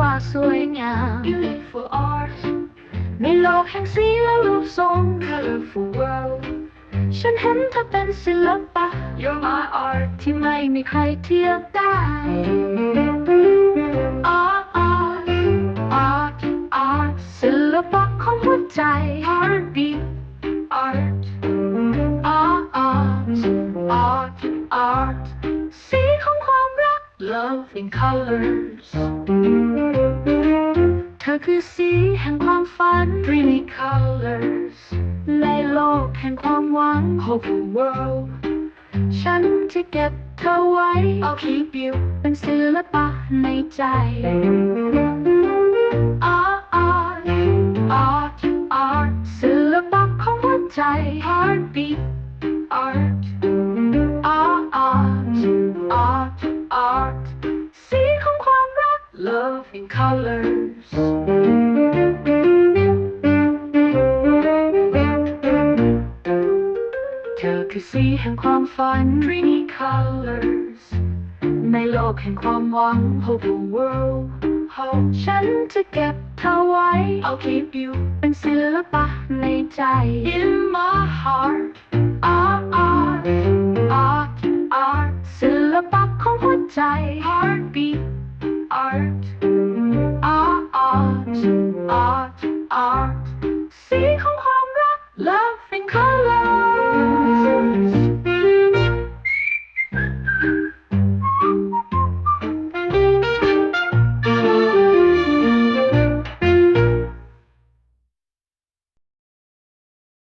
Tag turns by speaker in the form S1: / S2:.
S1: ว่าสวยงาม beautiful art ในโลกแห่งสีและรูปทรง colorful world ฉันเห็นเธอเป็นศิลปะ you're my art ที่ไม่มีใครเทียบได้ Love in colors เธอคือสีแห่งความฝัน Dreamy colors ในโลกแห่งความหวัง Hopeful world ฉันจะเก็บเธอไว้ I'll keep you เป็นศิลปะในใจ Art art art art ศิลปะของหัวใจ Heartbeat art art Love in colors เธอคือสีแห่งความฝัน Dreamy colors ในโลกแห่งความหวัง Hopeful world Hope ฉันจะเก็บเธอไว้ I'll keep you เป็นศิลปะในใจ In my heart Art art art art ศิลปะของหัวใจ art, art, art, art. See who hung love.